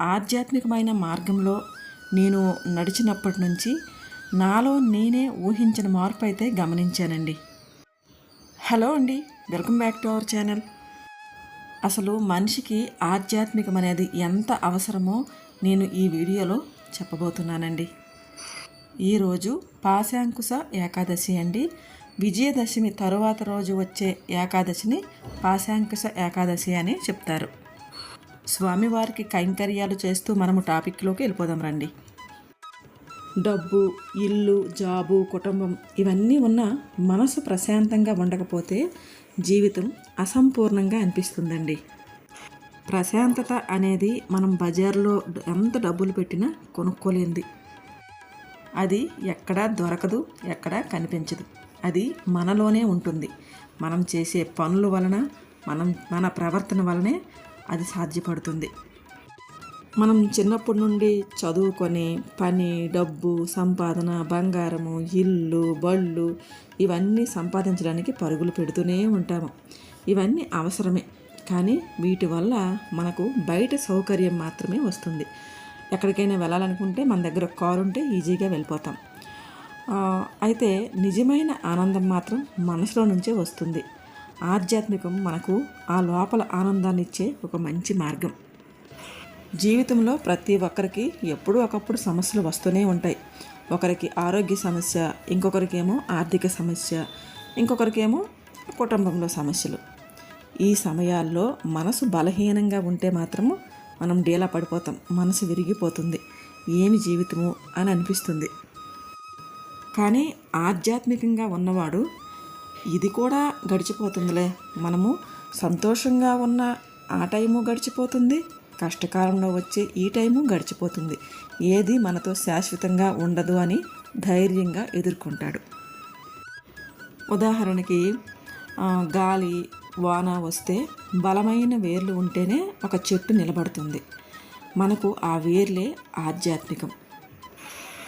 ఆధ్యాత్మికమైన మార్గంలో నేను నడిచినప్పటి నుంచి నాలో నేనే ఊహించిన మార్పు అయితే గమనించానండి. హలో అండి welcome back to our channel. అసలు మనిషికి ఆధ్యాత్మికం అనేది ఎంత అవసరమో నేను ఈ వీడియోలో చెప్పబోతున్నానండి. ఈరోజు పాశాంకుశ ఏకాదశి అండి. విజయదశమి తరువాత రోజు వచ్చే ఏకాదశిని పాశాంకుశ ఏకాదశి అని చెప్తారు. స్వామివారికి కైంకర్యాలు చేస్తూ మనము టాపిక్లోకి వెళ్ళిపోదాం రండి. డబ్బు ఇల్లు జాబు కుటుంబం ఇవన్నీ ఉన్న మనసు ప్రశాంతంగా ఉండకపోతే జీవితం అసంపూర్ణంగా అనిపిస్తుందండి. ప్రశాంతత అనేది మనం బజార్లో ఎంత డబ్బులు పెట్టినా కొనుక్కోలేంది అది ఎక్కడా దొరకదు ఎక్కడా కనిపించదు. అది మనలోనే ఉంటుంది. మనం చేసే పనుల వలన మనం మన ప్రవర్తన వలనే అది సాధ్యపడుతుంది. మనం చిన్నప్పటి నుండి చదువుకొని పని డబ్బు సంపాదన బంగారము ఇల్లు బళ్ళు ఇవన్నీ సంపాదించడానికి పరుగులు పెడుతూనే ఉంటాము. ఇవన్నీ అవసరమే. కానీ వీటి వల్ల మనకు బయట సౌకర్యం మాత్రమే వస్తుంది. ఎక్కడికైనా వెళ్ళాలనుకుంటే మన దగ్గర కారు ఉంటే ఈజీగా వెళ్ళిపోతాం. అయితే నిజమైన ఆనందం మాత్రం మనసులో నుంచే వస్తుంది. ఆధ్యాత్మికం మనకు ఆ లోపల ఆనందాన్ని ఇచ్చే ఒక మంచి మార్గం. జీవితంలో ప్రతి ఒక్కరికి ఎప్పుడూ ఒకప్పుడు సమస్యలు వస్తూనే ఉంటాయి. ఒకరికి ఆరోగ్య సమస్య ఇంకొకరికేమో ఆర్థిక సమస్య ఇంకొకరికేమో కుటుంబంలో సమస్యలు. ఈ సమయాల్లో మనసు బలహీనంగా ఉంటే మాత్రము మనం డీలా పడిపోతాం. మనసు విరిగిపోతుంది. ఏమి జీవితము అని అనిపిస్తుంది. కానీ ఆధ్యాత్మికంగా ఉన్నవాడు ఇది కూడా గడిచిపోతుందిలే. మనము సంతోషంగా ఉన్న ఆ టైము గడిచిపోతుంది. కష్టకాలంలో వచ్చే ఈ టైము గడిచిపోతుంది. ఏది మనతో శాశ్వతంగా ఉండదు అని ధైర్యంగా ఎదుర్కొంటాడు. ఉదాహరణకి గాలి వాన వస్తే బలమైన వేర్లు ఉంటేనే ఒక చెట్టు నిలబడుతుంది. మనకు ఆ వేర్లే ఆధ్యాత్మికం.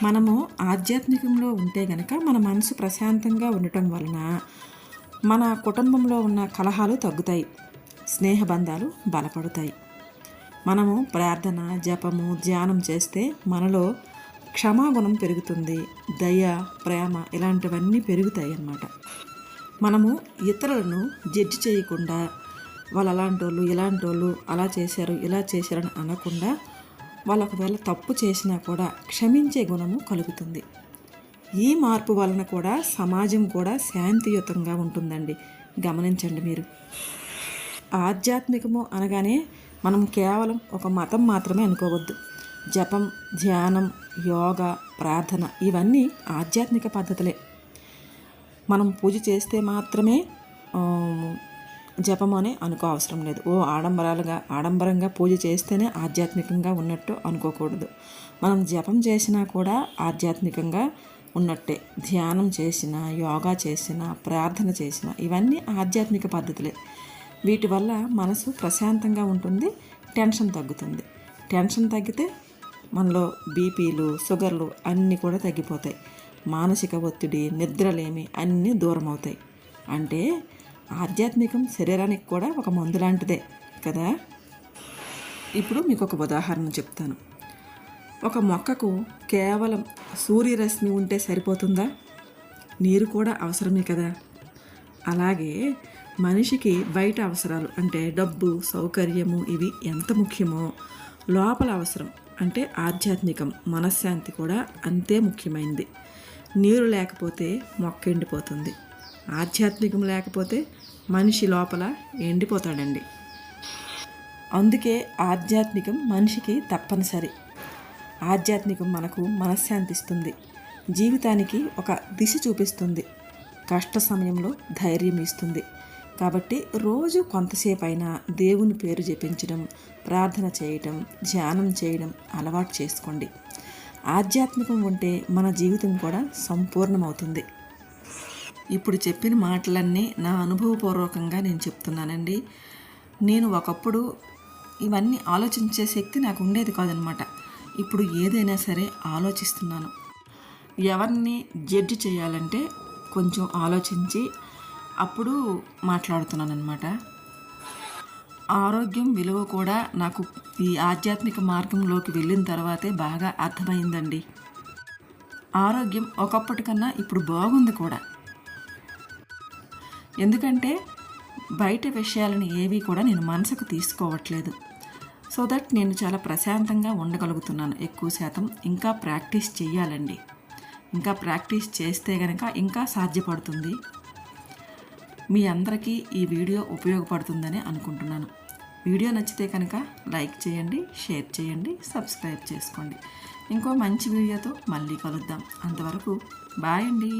మనము ఆధ్యాత్మికంలో ఉంటే గనక మన మనసు ప్రశాంతంగా ఉండటం వలన మన కుటుంబంలో ఉన్న కలహాలు తగ్గుతాయి స్నేహబంధాలు బలపడతాయి. మనము ప్రార్థన జపము ధ్యానం చేస్తే మనలో క్షమాగుణం పెరుగుతుంది దయ ప్రేమ ఇలాంటివన్నీ పెరుగుతాయి అన్నమాట. మనము ఇతరులను జడ్జి చేయకుండా వాళ్ళు అలాంటి వాళ్ళు ఇలాంటి వాళ్ళు అలా చేశారు ఇలా చేశారని అనకుండా వాళ్ళు ఒకవేళ తప్పు చేసినా కూడా క్షమించే గుణము కలుగుతుంది. ఈ మార్పు వలన కూడా సమాజం కూడా శాంతియుతంగా ఉంటుందండి. గమనించండి మీరు. ఆధ్యాత్మికము అనగానే మనం కేవలం ఒక మతం మాత్రమే అనుకోవద్దు. జపం ధ్యానం యోగా ప్రార్థన ఇవన్నీ ఆధ్యాత్మిక పద్ధతులే. మనం పూజ చేస్తే మాత్రమే జపము జపం అని అనుకో అవసరం లేదు. ఓ ఆడంబరాలుగా ఆడంబరంగా పూజ చేస్తేనే ఆధ్యాత్మికంగా ఉన్నట్టు అనుకోకూడదు. మనం జపం చేసినా కూడా ఆధ్యాత్మికంగా ఉన్నట్టే. ధ్యానం చేసిన యోగా చేసిన ప్రార్థన చేసిన ఇవన్నీ ఆధ్యాత్మిక పద్ధతులే. వీటి వల్ల మనసు ప్రశాంతంగా ఉంటుంది టెన్షన్ తగ్గుతుంది. టెన్షన్ తగ్గితే మనలో బీపీలు షుగర్లు అన్నీ కూడా తగ్గిపోతాయి. మానసిక ఒత్తిడి నిద్రలేమి అన్నీ దూరం అవుతాయి అంటే ఆధ్యాత్మికం శరీరానికి కూడా ఒక మందు లాంటిదే కదా? ఇప్పుడు మీకు ఒక ఉదాహరణ చెప్తాను. ఒక మొక్కకు కేవలం సూర్యరశ్మి ఉంటే సరిపోతుందా? నీరు కూడా అవసరమే కదా? అలాగే మనిషికి బయట అవసరాలు అంటే డబ్బు సౌకర్యము ఇవి ఎంత ముఖ్యమో లోపల అవసరం అంటే ఆధ్యాత్మికం మనశ్శాంతి కూడా అంతే ముఖ్యమైనది నీరు లేకపోతే మొక్క ఎండిపోతుంది. ఆధ్యాత్మికం లేకపోతే మనిషి లోపల ఎండిపోతాడండి. అందుకే ఆధ్యాత్మికం మనిషికి తప్పనిసరి. ఆధ్యాత్మికం మనకు మనశ్శాంతిస్తుంది జీవితానికి ఒక దిశ చూపిస్తుంది. కష్ట సమయంలో ధైర్యం ఇస్తుంది. కాబట్టి రోజు కొంతసేపు అయినా దేవుని పేరు జపించడం ప్రార్థన చేయటం ధ్యానం చేయడం అలవాటు చేసుకోండి. ఆధ్యాత్మికం ఉంటే మన జీవితం కూడా సంపూర్ణమవుతుంది. ఇప్పుడు చెప్పిన మాటలన్నీ నా అనుభవపూర్వకంగా నేను చెప్తున్నానండి. నేను ఒకప్పుడు ఇవన్నీ ఆలోచించే శక్తి నాకు ఉండేది కాదనమాట. ఇప్పుడు ఏదైనా సరే ఆలోచిస్తున్నాను. ఎవరిని జడ్జి చేయాలంటే కొంచెం ఆలోచించి అప్పుడు మాట్లాడుతున్నాను అనమాట ఆరోగ్యం విలువ కూడా నాకు ఈ ఆధ్యాత్మిక మార్గంలోకి వెళ్ళిన తర్వాతే బాగా అర్థమైందండి. ఆరోగ్యం ఒకప్పటికన్నా ఇప్పుడు బాగుంది కూడా. ఎందుకంటే బయట విషయాలను ఏవి కూడా నేను మనసుకు తీసుకోవట్లేదు. సో దట్ నేను చాలా ప్రశాంతంగా ఉండగలుగుతున్నాను ఎక్కువ శాతం. ఇంకా ప్రాక్టీస్ చేయాలండి ఇంకా ప్రాక్టీస్ చేస్తే గనక ఇంకా సాధ్యపడుతుంది. మీ అందరికీ ఈ వీడియో ఉపయోగపడుతుందని అనుకుంటున్నాను. వీడియో నచ్చితే కనుక లైక్ చేయండి షేర్ చేయండి సబ్స్క్రైబ్ చేసుకోండి. ఇంకో మంచి వీడియోతో మళ్ళీ కలుద్దాం. అంతవరకు బాయ్ అండి.